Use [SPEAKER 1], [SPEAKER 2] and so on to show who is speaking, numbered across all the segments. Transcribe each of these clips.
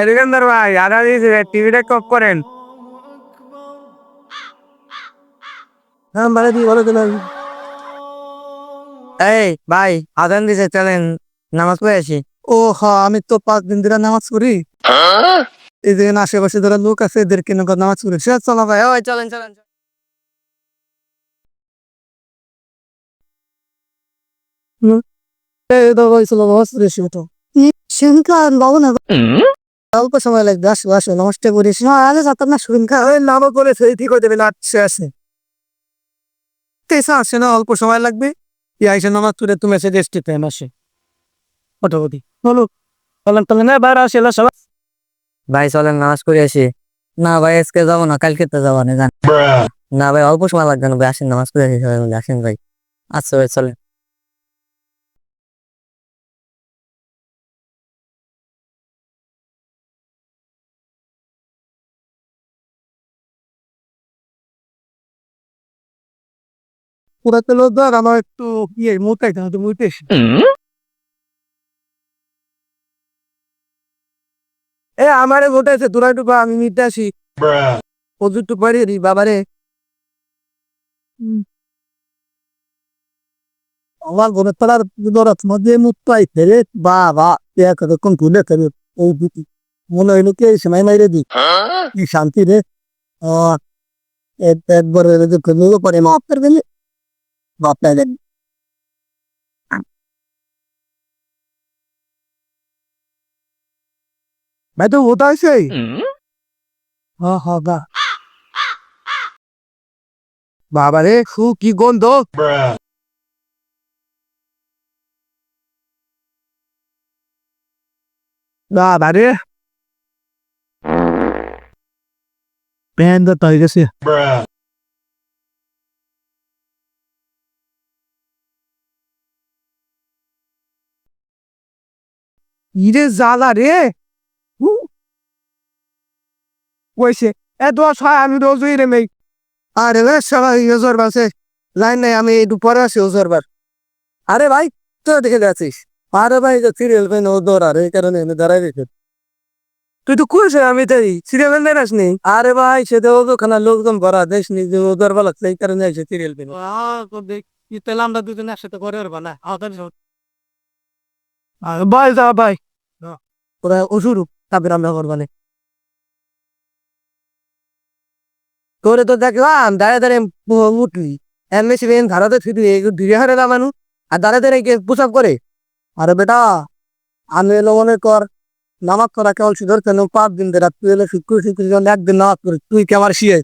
[SPEAKER 1] এদিকেন্দার ভাই আধা দিয়েছে টিভিটা কপ করেন?
[SPEAKER 2] হ্যাঁ দি বলে দিলাম
[SPEAKER 1] এই ভাই আদান দিছে চলেন নামাজ পড়ে আসি।
[SPEAKER 2] ও হ্যাঁ আমি তো পাঁচ দিন ধরে নামাজ পড়ি। এই যে আশেপাশে যারা লোক আছে এদেরকে নগদ নামাজ পড়ি। সে চলো ভাই।
[SPEAKER 1] ওই চলেন চলেন।
[SPEAKER 2] এই দাদা চলো নামাজ পড়ে এসে তো শুনকা বাবু না। অল্প সময় লাগবে আসো আসো করিস না আগে যাতাম না শুনকা ওই নামও করে সেই ঠিক হয়ে যাবে লাটছে আছে। তেসা আসে না অল্প সময় লাগবে। এই আইসে নামাজ পড়ে তুমি এসে রেস্টে আসে। মোটামুটি বলো বলেন তাহলে না বাইরে আসে এলা সবাই
[SPEAKER 1] ভাই চলেন নামাজ পড়ে আসি। না ভাই আজকে যাব না কালকে তো যাব না জান। না ভাই অল্প সময় লাগবে না ভাই আসেন নামাজ পড়ে আসি সবাই মিলে আসেন ভাই। আচ্ছা ভাই চলেন।
[SPEAKER 2] পুরা তেল ধর আমার একটু ইয়ে মুটাই না তো মুটে এ আমারে মোটাইছে তোরা একটু বা, আমি মিটে আসি। ওজু একটু পারি রি বাবারে। আমার ঘরে তোলার দরত মধ্যে মুখ পাইছে রে বাবা এক রকম তুলে করে ও দুটি। মনে হইল কি এই সময় মাইরে দি কি শান্তি রে। একবার পরে মাফ করবে বাপ দাদা मैं तो होता है सही हाँ हाँ গা বাবা রে খু কি গন্ধ বাবা রে প্যান্ট তো হয়ে গেছে ইরে জ্বালা রে। হু। কইছে এ হয় আমি রোজ রে মেই আরে রে সবাই ওজোর বাসে। লাইন নাই আমি একটু পরে আসি ওজোর বার। আরে ভাই তো দেখে যাচ্ছিস? আরে ভাই যে সিরিয়াল পেন ও দৌড় আর এই কারণে এনে দাঁড়াই রেখে তুই তো কুয়েছে আমি তাই সিরিয়াল পেন দেখাস নি আরে ভাই সে তো ওখানে লোকজন ভরা দেশ নি যে ওদের বেলা সেই কারণে এসে সিরিয়াল পেন তো দেখ তাহলে আমরা দুজন একসাথে করে পারব না? আমাদের ভাই যা ভাই ওরা অসুর তারপরে আমরা করবানে তোরে তো দেখলাম দাঁড়ে দাঁড়ে উঠলি। এমনি সিবেন ঘাড়াতে ফিরি ধীরে হারে না মানুষ আর দাঁড়ে দাঁড়ে কে পুষাপ করে। আরে বেটা আমি এলো মনে কর নামাজ করা কেবল সুদর কেন পাঁচ দিন ধরে তুই এলো শুক্র শুক্র যখন একদিন নামাজ করে তুই কেমন শিয়ে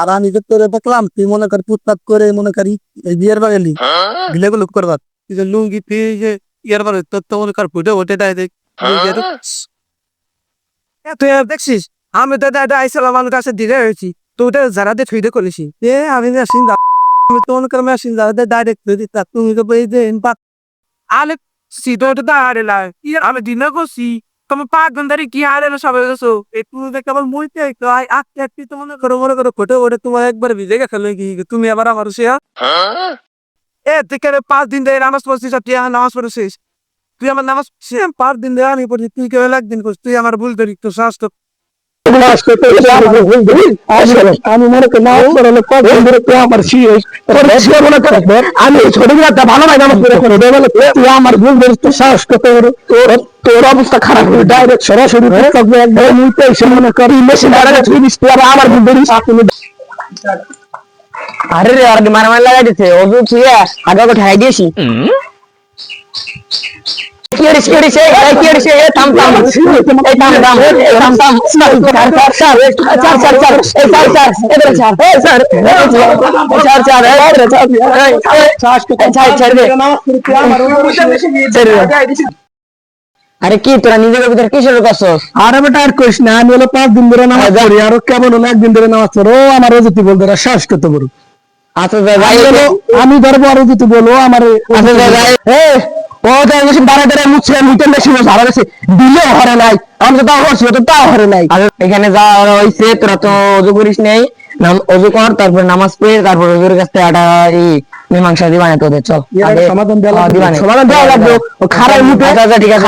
[SPEAKER 2] আর আমি যে তোরে দেখলাম তুই মনে কর পুতপাত করে মনে করি বিয়ের বাগেলি গিলে গুলো করবার। তুই যে লুঙ্গি তুই ইয়ার তোর তো মনে কর ফুটে ওঠে দেয় তুই আর দেখছিস? আমি তো দাদা আইসালাম আমার কাছে দিলে হয়েছি। তো ওটা যারা দিয়ে থুইতে করেছি। এ আমি মেশিন আমি তো মনে কর মেশিন যারা ডাইরেক্ট ধরে তা তুমি তো বই যে আলে সিটো তো দাঁড়ে লাই। আমি দিনে করছি। তুমি পাঁচ ধরে কি হারে না সবাই গেছো? একটু দেখে আবার মুইতে আটকে আটকে তো মনে করো মনে করো ফটো ওটা তোমার একবার ভিজে গেছে নাকি? তুমি আবার আমার সে এ তুই কেন পাঁচ দিন ধরে নামাজ পড়ছিস আর তুই আমার নামাজ পড়েছিস তুই আমার নামাজ সে পাঁচ দিন ধরে আমি পড়ছি। তুই কেবল একদিন করছিস। তুই আমার ভুল ধরি তো স্বাস্থ্য আমি মনে করি না পড়ালে কদিন ধরে তুই আমার শিয়েস মনে করে আমি ছোটবেলাটা ভালো ভাই নামাজ পড়ে করে। দেবে তুই আমার ভুল ধরিস তো সাহস করতে পারো তোর তোর অবস্থা খারাপ হবে ডাইরেক্ট সরাসরি থাকবে একবার মুইতে এসে মনে করি মেশিন আরে তুই তুই আবার আমার ভুল ধরিস তুমি
[SPEAKER 1] আরে রে আর মারামারি লাগাই দিছে ওজু ছুঁয়ে আগে আগে ঠাই দিয়েছি কি হয়েছে কি হয়েছে এই কি হয়েছে এ থাম থাম এই থাম থাম এই থাম থাম sir sir sir sir sir এই স্যার স্যার এবারে স্যার এই স্যার স্যার স্যার এই এবারে স্যার ছাড় ছাড় দে ছেড়ে দে। আরে কি তোরা নিজের ভিতরে কি শুরু করছস
[SPEAKER 2] আরে বেটা আর কইস না আমি হলো পাঁচ দিন ধরে নামাজ পড়ি আর কেমন হলো একদিন ধরে নামাজ পড়ো ও আমার রোজতি বলতে শ্বাস করতে পারো
[SPEAKER 1] আচ্ছা
[SPEAKER 2] আমি ধরবো আরও কিছু আমার
[SPEAKER 1] আচ্ছা, ও দিলেও নাই। নাই। আচ্ছা, এখানে যা তোরা তো করিস নাম অজু কর তারপর নামাজ পড়ে তারপর ওজুর কাছ থেকে একটা এই মীমাংসা দিবান।
[SPEAKER 2] দেওয়া লাগবে। হ্যাঁ, খারাপ
[SPEAKER 1] আচ্ছা, ঠিক আছে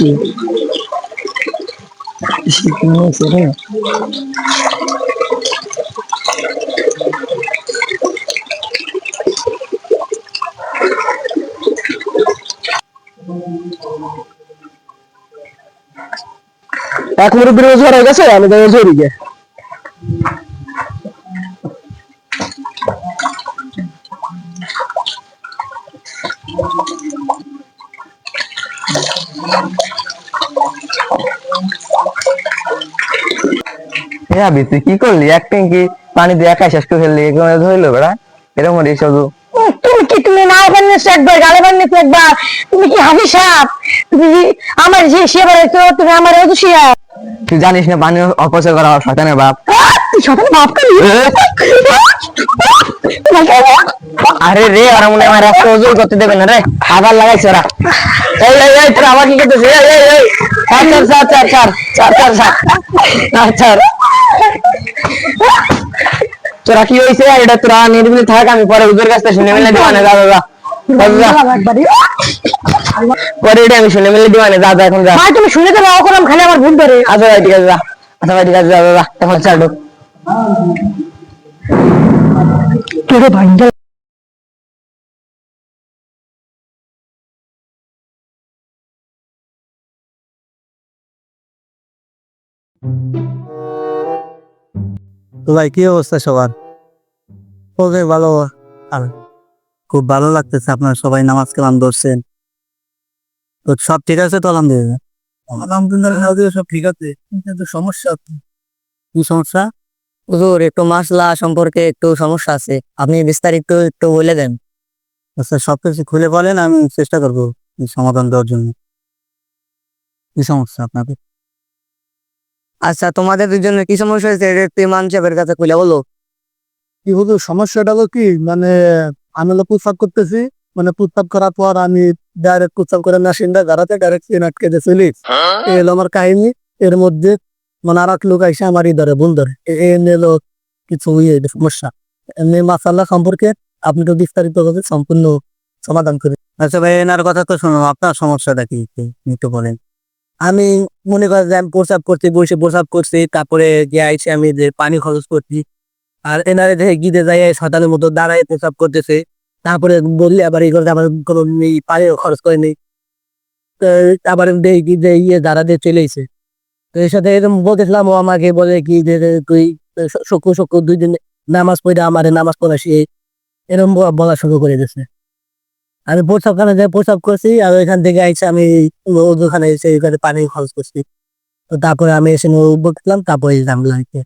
[SPEAKER 1] kasi
[SPEAKER 2] isipin mo sira.
[SPEAKER 3] এক মুরব্বীর রোজগার হয়ে গেছে আমি তো রোজ
[SPEAKER 1] হয়ে আবি তুই কি করলি? এক ট্যাঙ্কি পানি দিয়ে একাই শেষ করে ফেললি এগুলো ধরলো বেড়া? এরকম শুধু
[SPEAKER 3] তুমি কি তুমি না একবার গালে একবার। তুমি কি হাসি সাপ? তুমি আমার যে তুমি আমার শিয়া
[SPEAKER 1] তুই জানিস না পানি অপচয় করা শয়তানের বাপ।
[SPEAKER 3] তুই মাফ করি
[SPEAKER 1] আরে রে ওরা মনে আমার করতে দেবে না রে। আবার লাগাইছে ওরা। এই এই এই তোরা আবার কি করতেছিস? এই এই এই। চার চার চার চার চার চার চার চার তোরা কি হয়েছে এটা তোরা নির্বিলি থাক আমি পরে উজোর কাছ থেকে শুনে মিলে দিবানে যা যা। পরে এটা আমি শুনে মিলে দিবানে যা যা এখন যা।
[SPEAKER 3] ভাই তুমি শুনে তো রাও করলাম খালি আমার ভুল ধরে।
[SPEAKER 1] আচ্ছা ভাই ঠিক আছে যা। আচ্ছা ভাই ঠিক আছে যা যা এখন ঢুক
[SPEAKER 3] তোরে ভাঙ্গা
[SPEAKER 4] তো ভাই কি অবস্থা সবার? ওকে ভালো। আর খুব ভালো লাগতেছে আপনার সবাই নামাজ কালাম ধরছেন। তো সব ঠিক আছে তো আলহামদুলিল্লাহ? আলহামদুলিল্লাহ সব ঠিক আছে। কিন্তু সমস্যা কি? সমস্যা?
[SPEAKER 5] হুজুর একটু মাসলা সম্পর্কে একটু সমস্যা আছে। আপনি বিস্তারিত একটু বলে দেন।
[SPEAKER 4] আচ্ছা সবকিছু খুলে বলেন আমি চেষ্টা করব সমাধান দেওয়ার জন্য। কি সমস্যা আপনাদের?
[SPEAKER 5] আচ্ছা তোমাদের দুজনের কি সমস্যা হয়েছে? এটা একটু ইমাম সাহেবের কাছে খুলে বলো।
[SPEAKER 4] কি হলো সমস্যাটা হলো কি মানে আমি হলো প্রস্তাব করতেছি মানে প্রস্তাব করার পর আমি ডাইরেক্ট প্রস্তাব করে না সিন্দা দাঁড়াতে ডাইরেক্ট ট্রেন আটকে দিয়ে চলি। এই হলো আমার কাহিনী এর মধ্যে মানে আর এক লোক আইসে আমারই ধরে ভুল ধরে। এ- এ হলো কিছু ইয়ে সমস্যা। এমনি মাসাল্লাহ সম্পর্কে আপনি তো বিস্তারিত ভাবে সম্পূর্ণ সমাধান করেন আচ্ছা ভাই এনার কথা তো শোনো আপনার সমস্যাটা কি? একটু বলেন। আমি মনে করেন যে আমি প্রসাব করছি, বসে প্রসাব করছি, তারপরে গিয়ে আইসে আমি যে পানি খরচ করছি। আর এনারে দেখে গিয়ে যাই শতানের মতো দাঁড়ায় প্রসাব করতেছে। তারপরে বললে আবার এই করতে আবার কোনো পানি খরচ করে নেই। তো আবার দেখি ইয়ে দাঁড়া দিয়ে চলে এসে। তো এর সাথে এরকম বলতেছিলাম, ও আমাকে বলে কি যে যে তুই শুক্র শুক্র দুই দিন নামাজ পড়ে, আমার নামাজ পড়া সে এরকম বলা শুরু করে দিয়েছে। আমি প্রসাব খানে যাই প্রসাব করছি আর ওইখান থেকে আইসে আমি ওখানে এসে ওইখানে পানি খরচ করছি। তো তারপরে আমি এসে বলছিলাম তারপরে জানলাম আর কি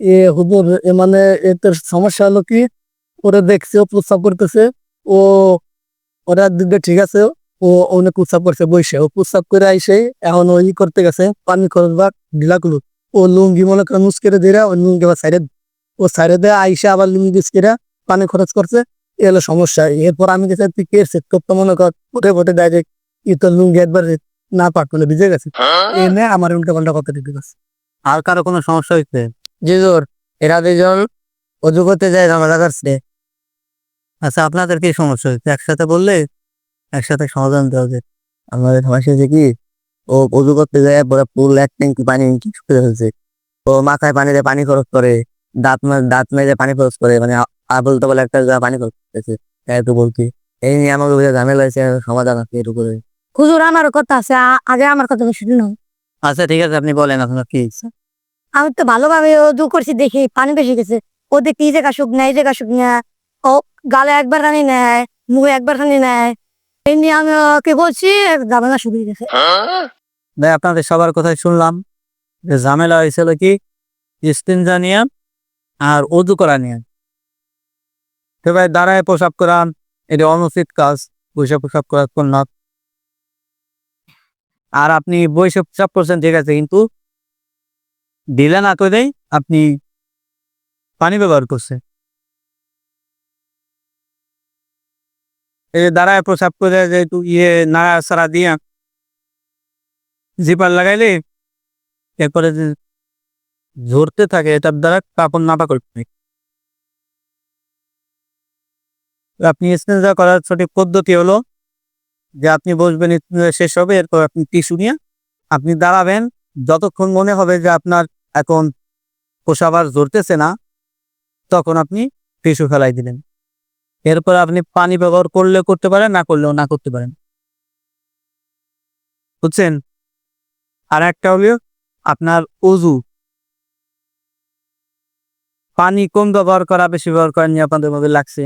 [SPEAKER 4] এ হুজুর মানে এর সমস্যা হলো কি? ওরা দেখছে, ও প্রস্তাব করতেছে, ও, ওরা দিকে ঠিক আছে, ও অনেক প্রস্তাব করছে বসে ও প্রস্তাব করে আইসে, এখন ওই করতে গেছে, পানি খরচ বা ঢিলাগুলো। ও লুঙ্গি মনে করে মুসকেরে দিয়ে ও লুঙ্গি আবার সাইডে ও সাইডে দিয়ে, আইসে আবার লুঙ্গি বিস্কেরা পানি খরচ করছে। এ হলো সমস্যা। এরপর আমি গেছি তুই কে সেট করতে মনে কর ফুটে ফুটে ডাইরেক্ট ই তোর লুঙ্গি একবার না পাক করলে ভিজে গেছে। এনে আমার উল্টা পাল্টা কথা দিতে গেছে আর কারও কোনো সমস্যা হয়েছে
[SPEAKER 5] জিজুর এরা দুজন অজু করতে যায় ঝামেলা করছে।
[SPEAKER 4] আচ্ছা আপনাদের কি সমস্যা হচ্ছে একসাথে বললে একসাথে সমাধান দেওয়া যায়।
[SPEAKER 5] আমাদের সমস্যা হচ্ছে কি ও অজু করতে যায় পরে ফুল এক ট্যাঙ্কি পানি কি শুকিয়ে ফেলছে ও মাথায় পানি দিয়ে পানি খরচ করে দাঁত দাঁত মেজে পানি খরচ করে মানে আ- আবল তবল একটা পানি করতেছে তাই তো বলছি। এই নিয়ে আমাকে বুঝে ঝামেলা হয়েছে সমাধান আছে উপরে
[SPEAKER 3] হুজুর আমার কথা আছে আগে আমার কথা শুনুন।
[SPEAKER 4] আচ্ছা ঠিক আছে আপনি বলেন আপনার কি
[SPEAKER 3] আমি তো ভালোভাবে ওজু করছি দেখি পানি বেশি গেছে। ও দেখি এই জায়গা শুকনা এই জায়গা শুকনা ও গালে একবার রানি নেয় মুখে একবার রানি নেয় এই নিয়ে আমি ওকে বলছি ঝামেলা শুরু হয়ে গেছে।
[SPEAKER 4] ভাই আপনাদের সবার কথাই শুনলাম যে ঝামেলা হয়েছিল কি? ইস্তিনজা নিয়ে আর অজু করা নিয়ে। তো দাঁড়ায় প্রসাব করান। এটা অনুচিত কাজ বৈশাখ প্রসাব করার না আর আপনি বৈশে প্রসাব করছেন, ঠিক আছে, কিন্তু ঢিলা না করেই আপনি পানি ব্যবহার করছেন। এই দাঁড়ায় প্রসাব করে যেহেতু ইয়ে নাড়াচাড়া দিয়ে জিপার লাগাইলে, এরপরে যে ঝরতে থাকে, এটার দ্বারা কাপড় নাপা করতে হয়। আপনি স্নেজা করার সঠিক পদ্ধতি হলো যে আপনি বসবেন শেষ হবে, এরপর আপনি টিস্যু নিয়ে আপনি দাঁড়াবেন। যতক্ষণ মনে হবে যে আপনার এখন পোষাবার ঝরতেছে না, তখন আপনি টিস্যু ফেলাই দিলেন। এরপর আপনি পানি ব্যবহার করলে করতে পারেন, না করলেও না করতে পারেন। বুঝছেন? আর একটা হলো আপনার অজু। পানি কম ব্যবহার করা, বেশি ব্যবহার করা নিয়ে আপনাদের মধ্যে লাগছে।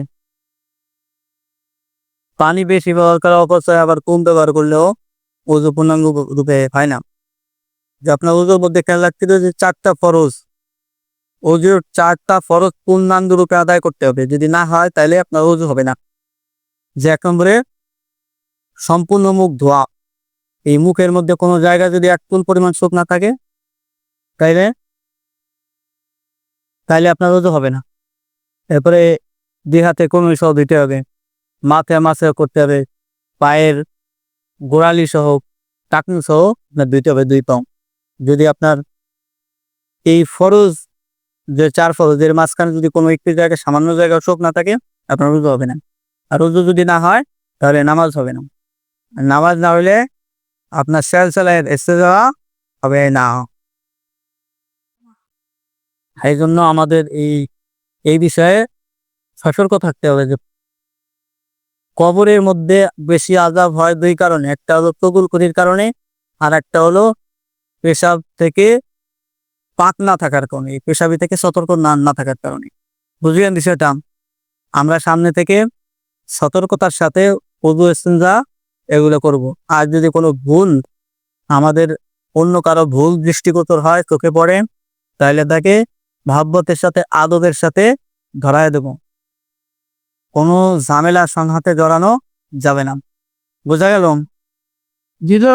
[SPEAKER 4] পানি বেশি ব্যবহার করা অপচয় আবার কম ব্যবহার করলেও ওজু পূর্ণাঙ্গ রূপে হয় না। যে আপনার ওজুর মধ্যে খেয়াল রাখতে হবে যে চারটা ফরজ। ওজুর চারটা ফরজ পূর্ণাঙ্গ রূপে আদায় করতে হবে। যদি না হয় তাহলে আপনার ওজু হবে না। যে এক নম্বরে সম্পূর্ণ মুখ ধোয়া। এই মুখের মধ্যে কোনো জায়গা যদি এক চুল পরিমাণ শোক না থাকে, তাইলে তাইলে আপনার ওজু হবে না। এরপরে দুই হাতে কোনো সহ দিতে হবে। মাথায় মাছে করতে হবে। পায়ের গোড়ালি সহ, টাকনু সহ আপনার দিতে হবে দুই পাও যদি আপনার এই ফরজ, যে চার ফরজের মাঝখানে যদি কোনো একটি জায়গায় সামান্য জায়গায় শোক না থাকে, আপনার উজু হবে না। আর উজু যদি না হয়, তাহলে নামাজ হবে না। নামাজ না হলে আপনার সেল সেলাইয়ের এসে যাওয়া হবে না। এই জন্য আমাদের এই এই বিষয়ে সতর্ক থাকতে হবে যে কবরের মধ্যে বেশি আজাব হয় দুই কারণে। একটা হলো তগুল করির কারণে, আর একটা হলো পেশাব থেকে পাক না থাকার কারণে পেশাবি থেকে সতর্ক না না থাকার কারণে। বুঝলেন বিষয়টা? আমরা সামনে থেকে সতর্কতার সাথে উদু ইস্তেঞ্জা এগুলো করব। আর যদি কোনো ভুল, আমাদের অন্য কারও ভুল দৃষ্টিগোচর হয়, চোখে পড়ে, তাহলে তাকে ভাববতের সাথে, আদবের সাথে ধরায় দেব। কোনো ঝামেলা সংঘাতে জড়ানো যাবে না। বোঝা গেল?
[SPEAKER 3] জিরো